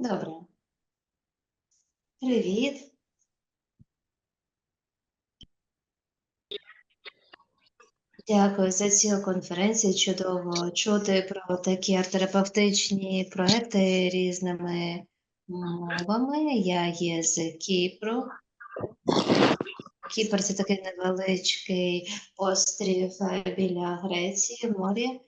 Добре. Привіт. Дякую за цю конференцію. Чудово чути про такі арт-терапевтичні проекти різними мовами. Я є з Кіпру. Кіпр це такий невеличкий острів біля Греції, в морі.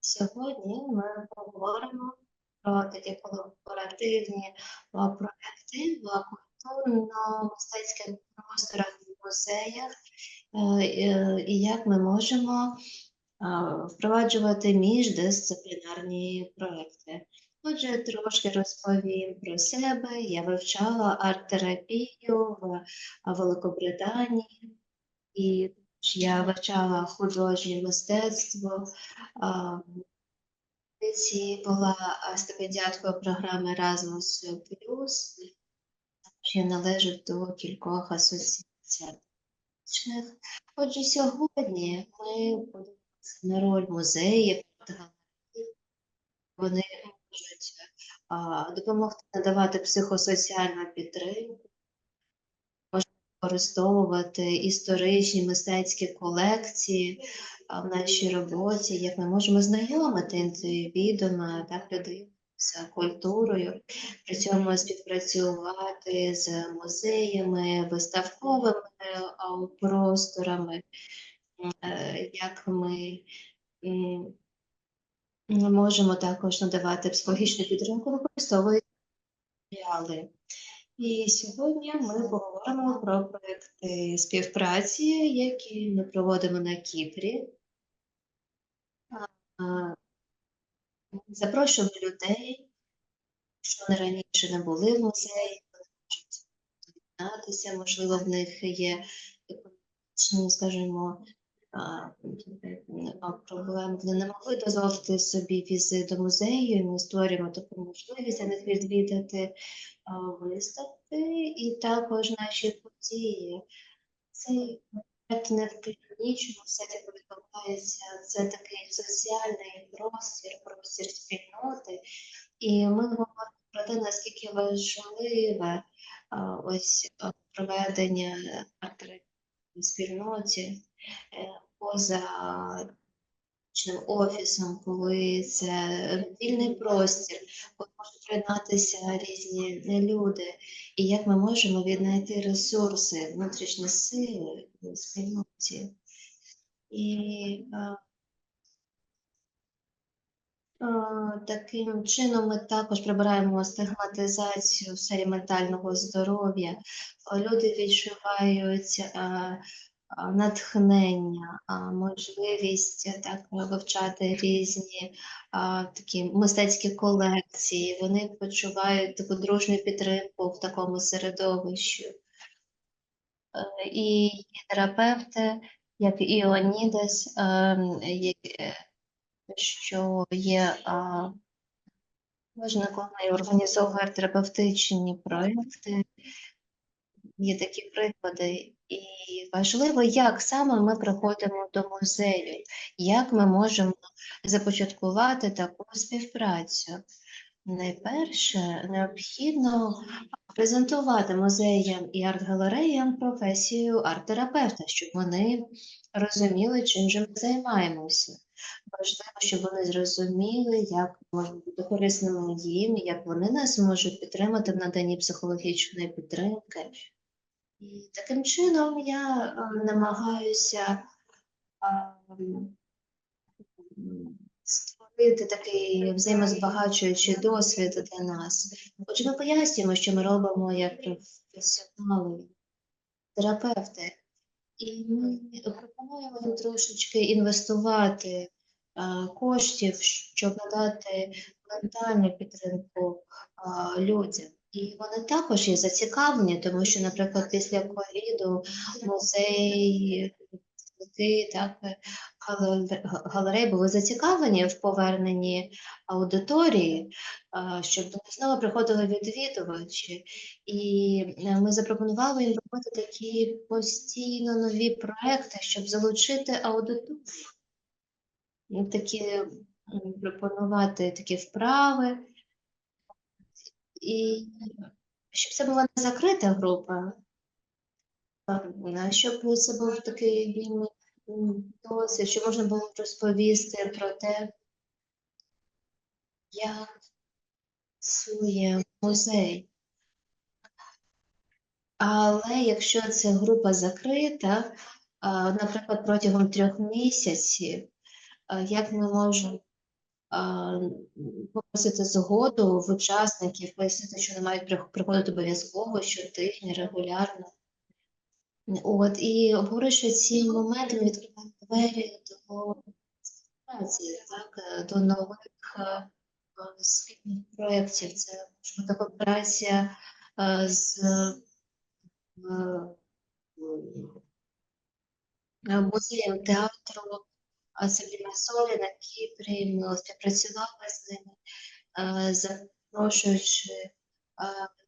Сьогодні ми поговоримо про такі колаборативні проекти в культурно-мистецьких просторах в музеях, е, і як ми можемо впроваджувати міждисциплінарні проекти. Отже, трошки розповім про себе. Я вивчала арт-терапію в Великобританії, і я вивчала художнє мистецтво. Ці була стипендіаткою програми Erasmus+. Я належу до кількох асоціацій. Отже, сьогодні ми подивимося на роль музеїв. Вони можуть допомогти надавати психосоціальну підтримку, використовувати історичні мистецькі колекції в нашій роботі, як ми можемо знайомити індивідума, так, людей з культурою, при цьому співпрацювати з музеями, виставковими просторами, е, як ми можемо також надавати психологічну підтримку, використовуючи матеріали. І сьогодні ми поговоримо про проекти співпраці, які ми проводимо на Кіпрі. Запрошуємо людей, що вони раніше не були в музеї, вони можуть доєднатися, можливо, в них є економічні, скажімо, а, а, вони не могли дозволити собі візит до музею, ми створюємо таку можливість для них відвідати а, виставки і також наші події. Цей проект не в клінічному сеті відбувається, це такий соціальний простір, простір спільноти. І ми говоримо про те, наскільки важливе а, ось проведення в спільноті е, поза офісом, коли це вільний простір, коли можуть приєднатися різні люди, і як ми можемо віднайти ресурси, внутрішні сили в спільноті. І а, таким чином ми також прибираємо стигматизацію в сфері ментального здоров'я. Люди відчувають а, а, натхнення, можливість е, так вивчати різні такі мистецькі колекції. Вони почувають таку дружню підтримку в такому середовищі. Е, І терапевти, як Іонідес, ем, е, що є а, важником організовує терапевтичні проекти. Є такі приклади, і важливо, як саме ми приходимо до музею, як ми можемо започаткувати таку співпрацю. Найперше необхідно презентувати музеям і арт-галереям професію арт-терапевта, щоб вони розуміли, чим же ми займаємося. Важливо, щоб вони зрозуміли, як можна бути корисними їм, як вони нас можуть підтримати в наданні психологічної підтримки. І таким чином я е, намагаюся м, створити такий взаємозбагачуючий досвід для нас. Отже, ми пояснюємо, що ми робимо як професіонали, терапевти, і ми пропонуємо їм трошечки інвестувати коштів, щоб надати ментальну підтримку людям. І вони також є зацікавлені, тому що, наприклад, після ковіду музеї, так, е, галер- га- галереї були зацікавлені в поверненні аудиторії, щоб до них знову приходили відвідувачі. І е, ми запропонували їм робити такі постійно нові проекти, щоб залучити аудиторію. І Такі пропонувати такі вправи І щоб це була не закрита група, а щоб це був такий вільний досвід, щоб можна було розповісти про те, як працює музей. Але якщо це група закрита, наприклад, протягом трьох місяців, як ми можемо попросити згоду в учасників, пояснити, що не мають приходити обов'язково щотижня, регулярно. От, і обговоривши ці моменти, ми відкриваємо двері до співпраці, так, до нових спільних проєктів. Це може бути кооперація з музеєм театру Сабіна Солі на Кіпрі. Ми співпрацювали з ними, запрошуючи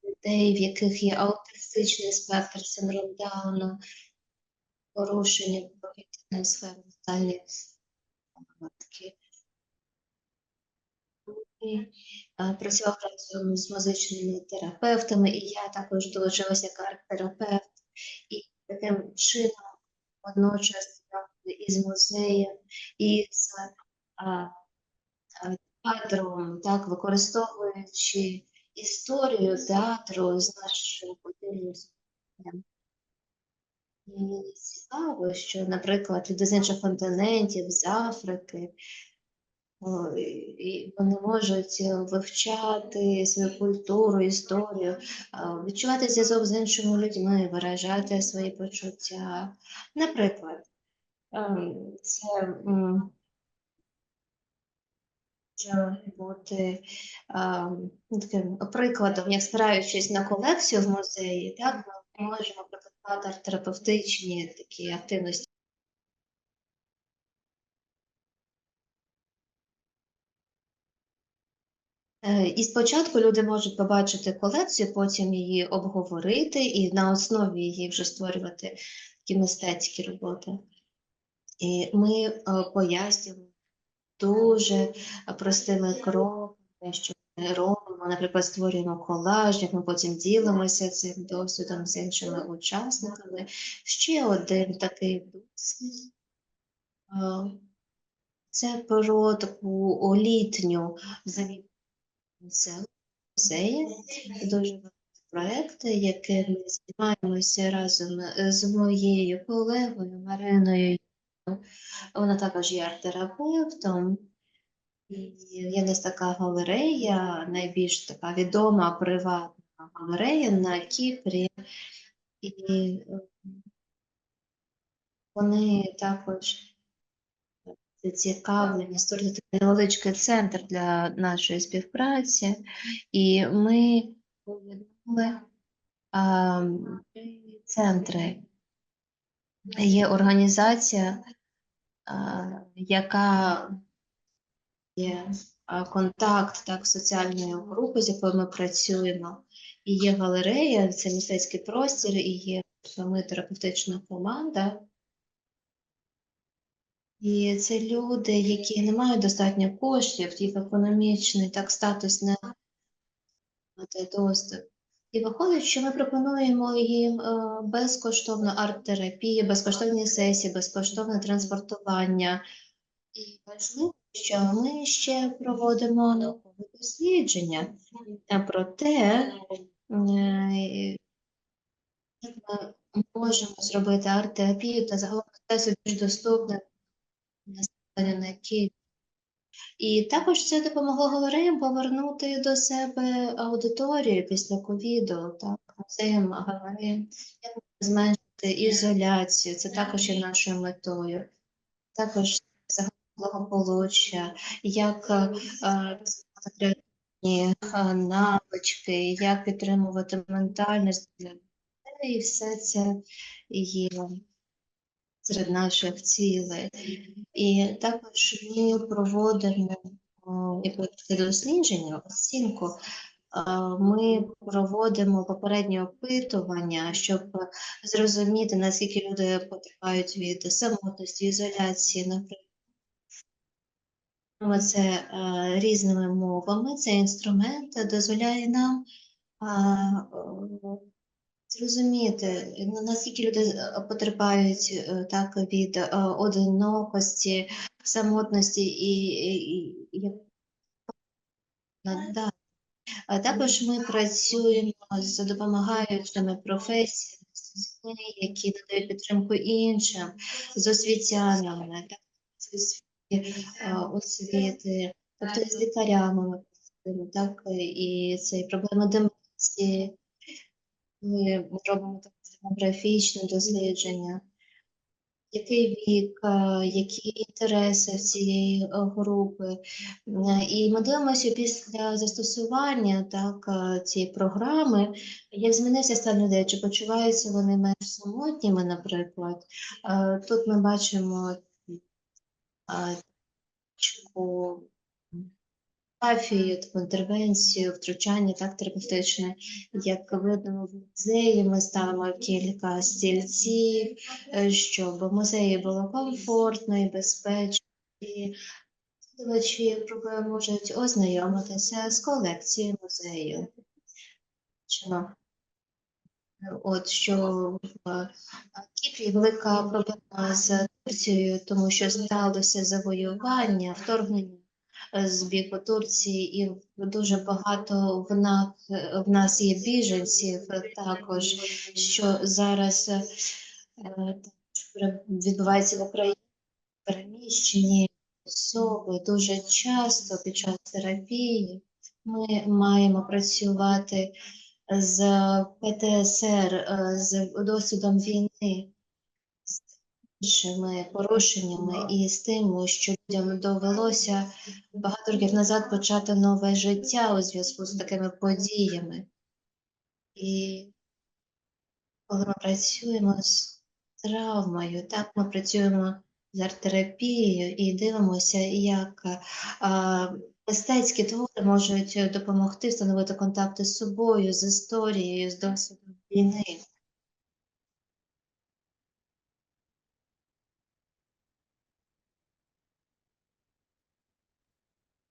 людей, в яких є аутистичний спектр, синдром Дауна, порушення повітряної сфери. Е, Працював разом з музичними терапевтами, і я також долучилася як арт-терапевт. І таким чином водночас із музеєм, і з а, а, театром, так, використовуючи історію театру з подільним спілкуванням. І цікаво, що, наприклад, люди з інших континентів, з Африки, і- вони можуть вивчати свою культуру, історію, відчувати зв'язок з іншими людьми, виражати свої почуття. Наприклад, це бути ем, таким прикладом, як спираючись на колекцію в музеї, так ми можемо прикладати арт-терапевтичні такі активності. Е, І спочатку люди можуть побачити колекцію, потім її обговорити і на основі її вже створювати такі мистецькі роботи. І ми е, пояснюємо дуже е, простими кроками, що ми робимо. Наприклад, створюємо колаж, як ми потім ділимося цим досвідом з іншими учасниками. Ще один такий досвід. е, Це про таку літню взаємодію з музеєм. Дуже великий проєкт, яким ми займаємося разом з моєю колегою Мариною. Вона також є арт-терапевтом. Є десь така галерея, найбільш така відома приватна галерея на Кіпрі. І е, вони також зацікавлені створити такий невеличкий центр для нашої співпраці. І ми поєднали три центри. Є організація, яка є контакт так, соціальної групи, з якою ми працюємо. І є галерея, це мистецький простір, і є ми терапевтична команда. І це люди, які не мають достатньо коштів, їх економічний так статус не мати доступ. І виходить, що ми пропонуємо їм е, безкоштовну арт-терапію, безкоштовні сесії, безкоштовне транспортування. І важливо, що ми ще проводимо наукові дослідження е, про те, е, як ми можемо зробити арт-терапію та загалом більш доступним населенню на Київ. І також це допомогло галереям повернути до себе аудиторію після ковіду, так, музеям, галереям, як зменшити ізоляцію, це також є нашою метою. Також благополуччя, як е, розвивати креативні навички, як підтримувати ментальність для людей, і все це є серед наших цілей. І також ми проводимо дослідження, оцінку. Ми проводимо попередні опитування, щоб зрозуміти, наскільки люди потерпають від самотності, ізоляції, наприклад. Це різними мовами. Цей інструмент дозволяє нам зрозуміти, наскільки люди е, потерпають е, так від е, одинокості, самотності і, і, і надати. А також ми працюємо з допомагаючими професіями, які надають підтримку іншим, з освітянами, так, з освіти, тобто з лікарями, так, і це і проблеми деменції. Ми робимо так, демографічне дослідження. Який вік, е, які інтереси в цієї е, групи. Е, І ми дивимося після застосування так, цієї програми, як змінився стан людей, чи почуваються вони менш самотніми, наприклад. Тут ми бачимо е, таку графію, таку інтервенцію, втручання так, терапевтичне. Як видно в музеї, ми ставимо кілька стільців, е, щоб в музеї було комфортно і безпечно. І групи можуть ознайомитися з колекцією музею. От що в е, Кіпрі велика проблема з Турцією, тому що сталося завоювання, вторгнення з боку Турції, і дуже багато в нас, в нас є біженців також, що зараз е, відбувається в Україні переміщені особи дуже часто під час терапії. Ми маємо працювати з ПТСР, е, з досвідом війни, іншими порушеннями і з тим, що людям довелося багато років назад почати нове життя у зв'язку з такими подіями. І коли ми працюємо з травмою, так ми працюємо з арт-терапією і дивимося, як мистецькі твори можуть допомогти встановити контакти з собою, з історією, з досвідом війни.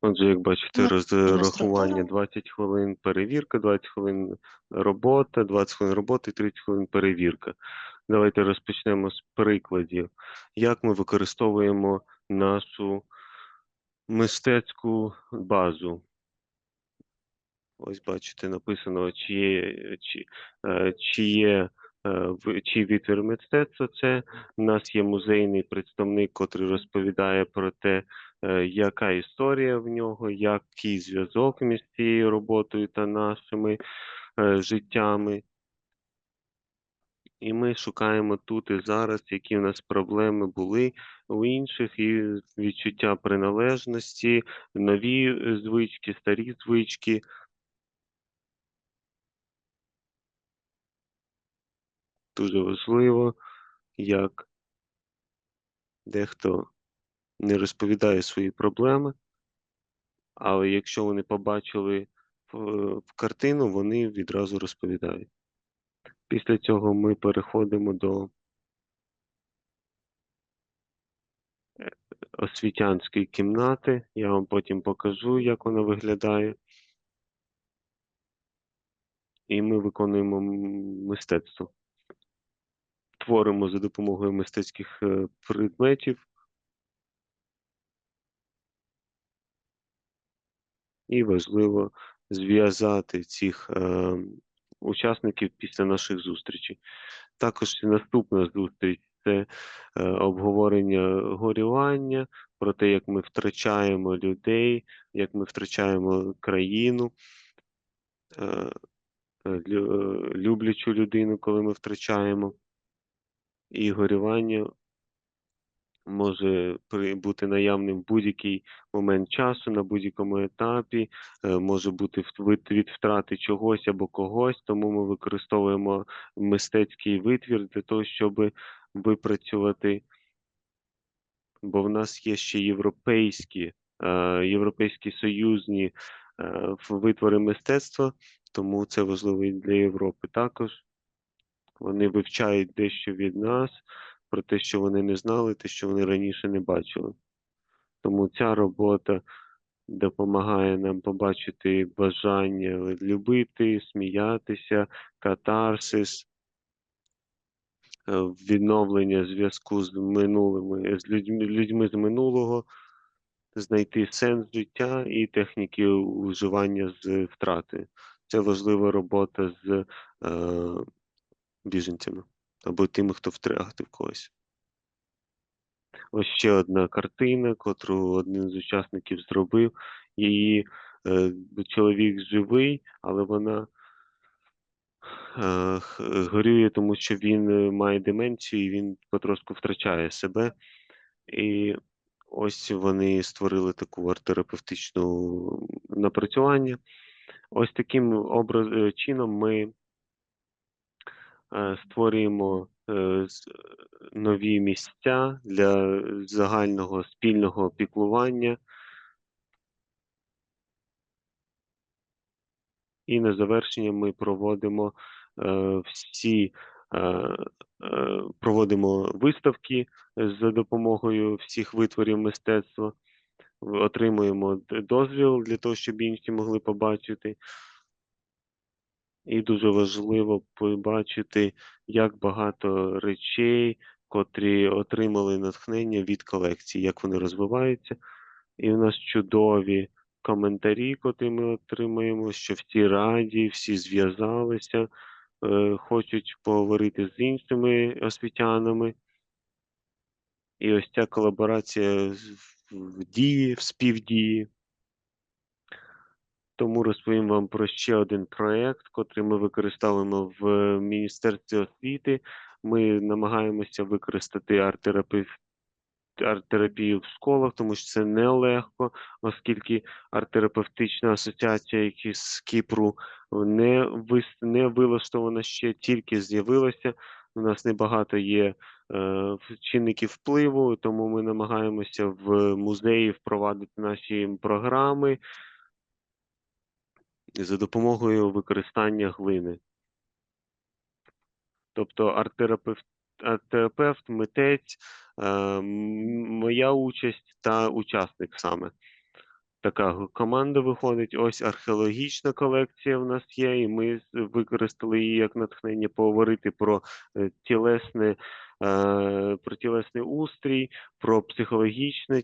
Отже, як бачите, Ну, розрахування 20 хвилин перевірка, 20 хвилин робота, 20 хвилин роботи, 30 хвилин перевірка. Давайте розпочнемо з прикладів, як ми використовуємо нашу мистецьку базу. Ось бачите, написано, чи є, чи, е, чи є е, чий витвір мистецтва це. У нас є музейний представник, котрий розповідає про те, яка історія в нього, який зв'язок між цією роботою та нашими е, життями. І ми шукаємо тут і зараз, які в нас проблеми були у інших, і відчуття приналежності, нові е, звички, старі звички. Дуже важливо, як дехто не розповідає свої проблеми, але якщо вони побачили в, в картину, вони відразу розповідають. Після цього ми переходимо до е, освітянської кімнати. Я вам потім покажу, як вона виглядає. І ми виконуємо мистецтво. Творимо за допомогою мистецьких е, предметів. І важливо зв'язати цих е, учасників після наших зустрічей. Також наступна зустріч це е, обговорення горювання, про те, як ми втрачаємо людей, як ми втрачаємо країну, е, е, е, люблячу людину, коли ми втрачаємо. І горювання може бути наявним в будь-який момент часу, на будь-якому етапі, е, може бути від, втрати чогось або когось, тому ми використовуємо мистецький витвір для того, щоб випрацювати, бо в нас є ще європейські, е, європейські союзні е, витвори мистецтва, тому це важливо і для Європи також. Вони вивчають дещо від нас, про те, що вони не знали, те, що вони раніше не бачили. Тому ця робота допомагає нам побачити бажання любити, сміятися, катарсис, е, відновлення зв'язку з минулими, з людьми, людьми з минулого, знайти сенс життя і техніки уживання з втрати. Це важлива робота з е, біженцями або тими, хто втратив когось. Ось ще одна картина, котру один з учасників зробив. Її е, чоловік живий, але вона е, горює, тому що він е, має деменцію і він потрошку втрачає себе. І ось вони створили таку арт-терапевтичну напрацювання. Ось таким образ, е, чином ми створюємо е, нові місця для загального спільного піклування. І на завершення ми проводимо е, всі е, е, проводимо виставки за допомогою всіх витворів мистецтва, отримуємо дозвіл для того, щоб інші могли побачити. І дуже важливо побачити, як багато речей, котрі отримали натхнення від колекції, як вони розвиваються. І в нас чудові коментарі, котрі ми отримуємо, що всі раді, всі зв'язалися, е, хочуть поговорити з іншими освітянами. І ось ця колаборація в дії, в співдії. Тому розповім вам про ще один проєкт, котрий ми використовуємо в Міністерстві освіти. Ми намагаємося використати арт-терапев... арт-терапію в школах, тому що це нелегко, оскільки арт-терапевтична асоціація, яка з Кіпру не, вис... не вилаштована ще, тільки з'явилася. У нас небагато є е, чинників впливу, тому ми намагаємося в музеї впровадити наші програми за допомогою використання глини. Тобто арт-терапевт, арт-терапевт, митець, е, моя участь та учасник саме. Така команда виходить. Ось археологічна колекція в нас є, і ми використали її як натхнення поговорити про е, тілесне, е, про тілесний устрій, про психологічне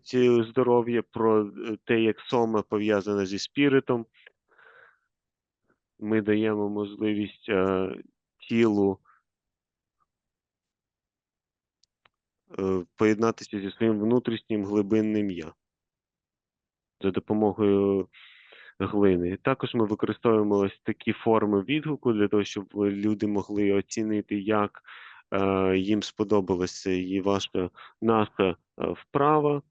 здоров'я, про е, те, як сома пов'язана зі спіритом. Ми даємо можливість е, тілу е, поєднатися зі своїм внутрішнім глибинним я за допомогою глини. Також ми використовуємо ось такі форми відгуку для того, щоб люди могли оцінити, як е, їм сподобалася і ваша наша е, вправа.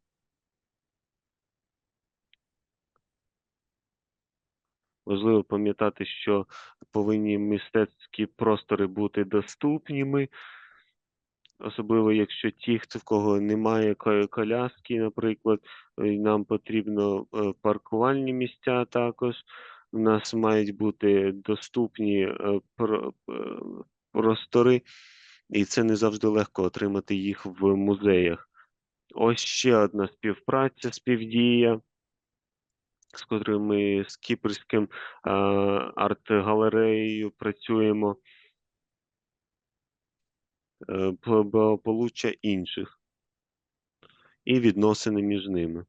Важливо пам'ятати, що повинні мистецькі простори бути доступніми, особливо якщо ті, хто в кого немає коляски, наприклад, нам потрібно е, паркувальні місця також. У нас мають бути доступні е, е, простори, і це не завжди легко отримати їх в музеях. Ось ще одна співпраця, співдія, з котрою ми з Кіпрським арт-галереєю працюємо е, по- благополуччя інших і відносини між ними.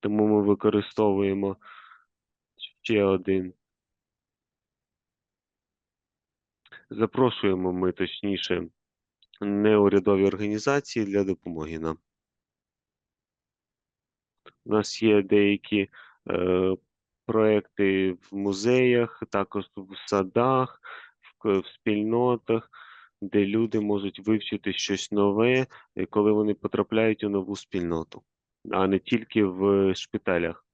Тому ми використовуємо ще один. Запрошуємо ми, точніше, неурядові організації для допомоги нам. У нас є деякі е, проекти в музеях, також в садах, в, в спільнотах, де люди можуть вивчити щось нове, коли вони потрапляють у нову спільноту, а не тільки в шпиталях.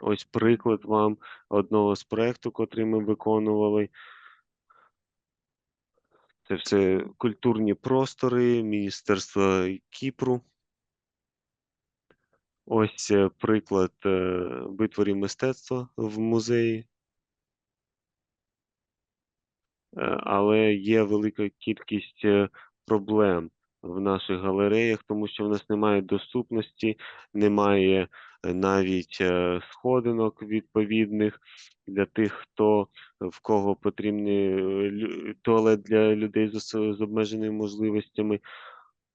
Ось приклад вам одного з проєкту, котрий ми виконували. Це все культурні простори Міністерства Кіпру. Ось е, приклад е, витворів мистецтва в музеї. Е, Але є велика кількість проблем. в наших галереях, тому що в нас немає доступності, немає навіть сходинок відповідних для тих, хто в кого потрібний туалет для людей з обмеженими можливостями.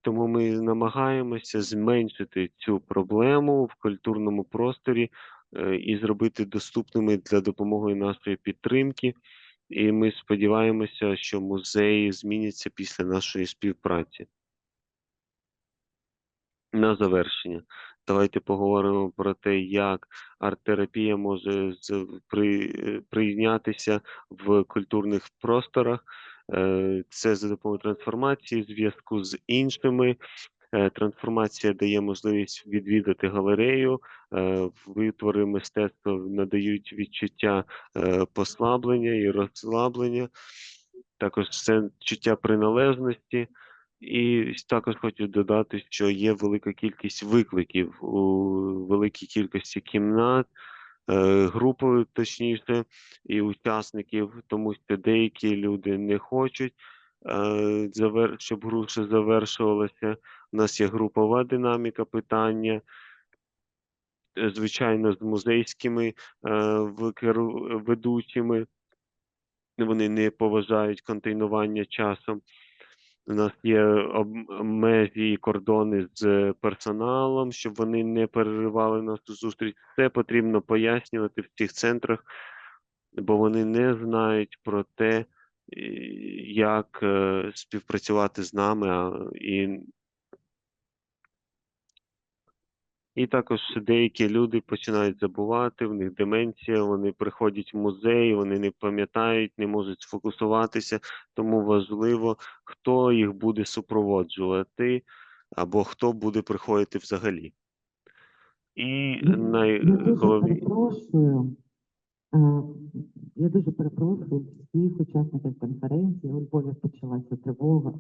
Тому ми намагаємося зменшити цю проблему в культурному просторі е, і зробити доступними для допомоги нашої підтримки. І ми сподіваємося, що музеї зміняться після нашої співпраці. На завершення, давайте поговоримо про те, як арт-терапія може е, прийнятися в культурних просторах. Е, Це за допомогою трансформації, зв'язку з іншими. Е, Трансформація дає можливість відвідати галерею. е, Витвори мистецтва надають відчуття послаблення і розслаблення. Також це відчуття приналежності. І також хочу додати, що є велика кількість викликів у великій кількості кімнат, групи, точніше, і учасників, тому що деякі люди не хочуть, е, щоб груша завершувалася. У нас є групова динаміка питання. е, Звичайно, з музейськими е, ведучими. Вони не поважають контейнування часом. У нас є об- межі і кордони з персоналом, щоб вони не переривали нашу зустріч. Це потрібно пояснювати в цих центрах, бо вони не знають про те, як е, співпрацювати з нами. І, і також деякі люди починають забувати, в них деменція, вони приходять в музей, вони не пам'ятають, не можуть сфокусуватися, тому важливо, хто їх буде супроводжувати, або хто буде приходити взагалі. І найголовніше. Я дуже перепрошую всіх учасників конференції. У Львові почалася тривога.